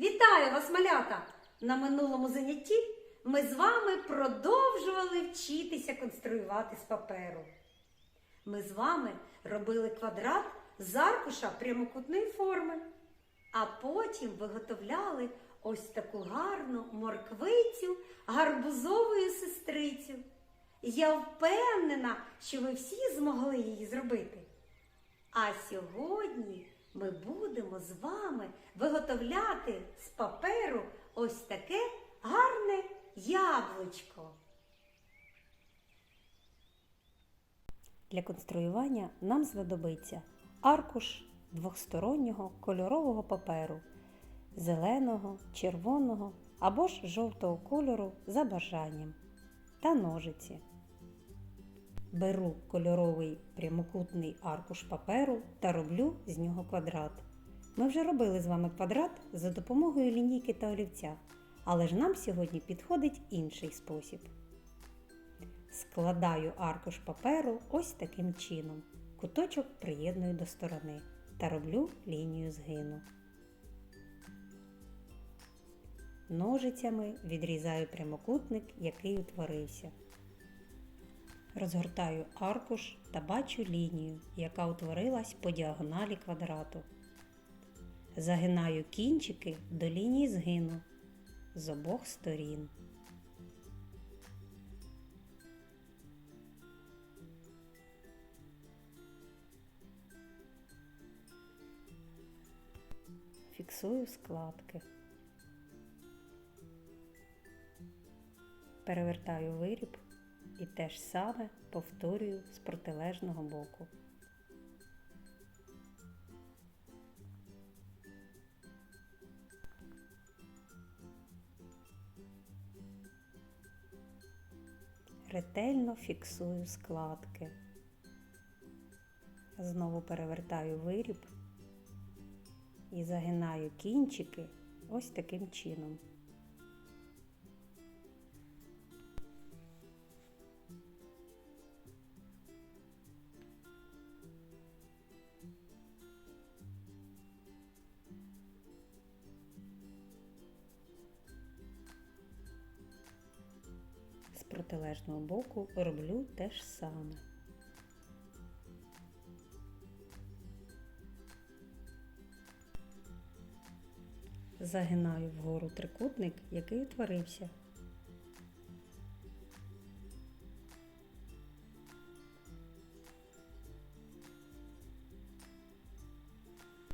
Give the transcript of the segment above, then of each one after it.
Вітаю вас, малята! На минулому занятті ми з вами продовжували вчитися конструювати з паперу. Ми з вами робили квадрат з аркуша прямокутної форми, а потім виготовляли ось таку гарну морквицю гарбузовою сестрицю. Я впевнена, що ви всі змогли її зробити. А сьогодні ми будемо з вами виготовляти з паперу ось таке гарне яблучко. Для конструювання нам знадобиться аркуш двохстороннього кольорового паперу зеленого, червоного або ж жовтого кольору за бажанням та ножиці. Беру кольоровий прямокутний аркуш паперу та роблю з нього квадрат. Ми вже робили з вами квадрат за допомогою лінійки та олівця, але ж нам сьогодні підходить інший спосіб. Складаю аркуш паперу ось таким чином. Куточок приєдную до сторони та роблю лінію згину. Ножицями відрізаю прямокутник, який утворився. Розгортаю аркуш та бачу лінію, яка утворилась по діагоналі квадрату. Загинаю кінчики до лінії згину з обох сторін. Фіксую складки. Перевертаю виріб і те ж саме повторюю з протилежного боку. Ретельно фіксую складки. Знову перевертаю виріб і загинаю кінчики ось таким чином. Протилежного боку роблю те ж саме. Загинаю вгору трикутник, який утворився.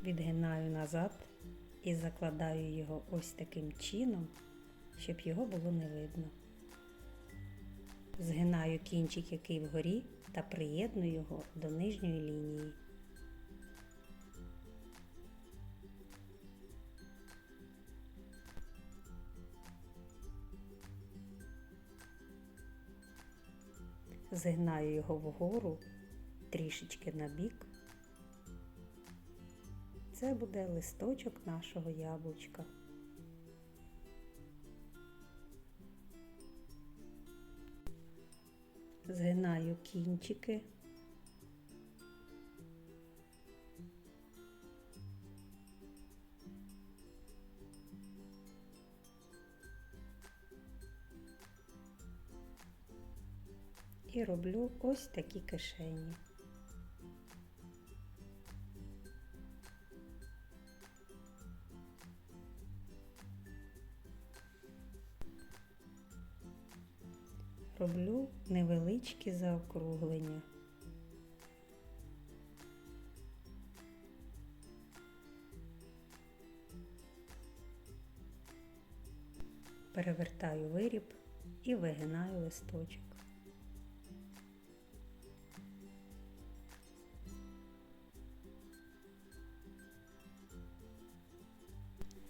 Відгинаю назад і закладаю його ось таким чином, щоб його було не видно. Згинаю кінчик, який вгорі, та приєдную його до нижньої лінії. Згинаю його вгору трішечки на бік. Це буде листочок нашого яблучка. Згинаю кінчики. І роблю ось такі кишені. Роблю невеличкі заокруглення. Перевертаю виріб і вигинаю листочок.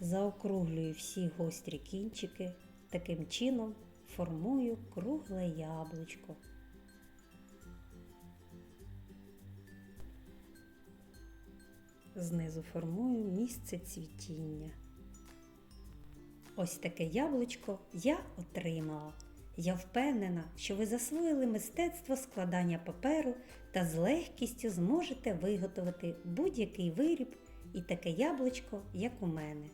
Заокруглюю всі гострі кінчики, таким чином формую кругле яблучко. Знизу формую місце цвітіння. Ось таке яблучко я отримала. Я впевнена, що ви засвоїли мистецтво складання паперу та з легкістю зможете виготовити будь-який виріб і таке яблучко, як у мене.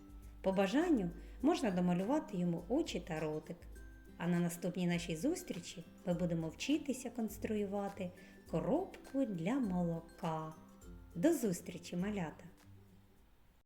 По бажанню можна домалювати йому очі та ротик. А на наступній нашій зустрічі ми будемо вчитися конструювати коробку для молока. До зустрічі, малята!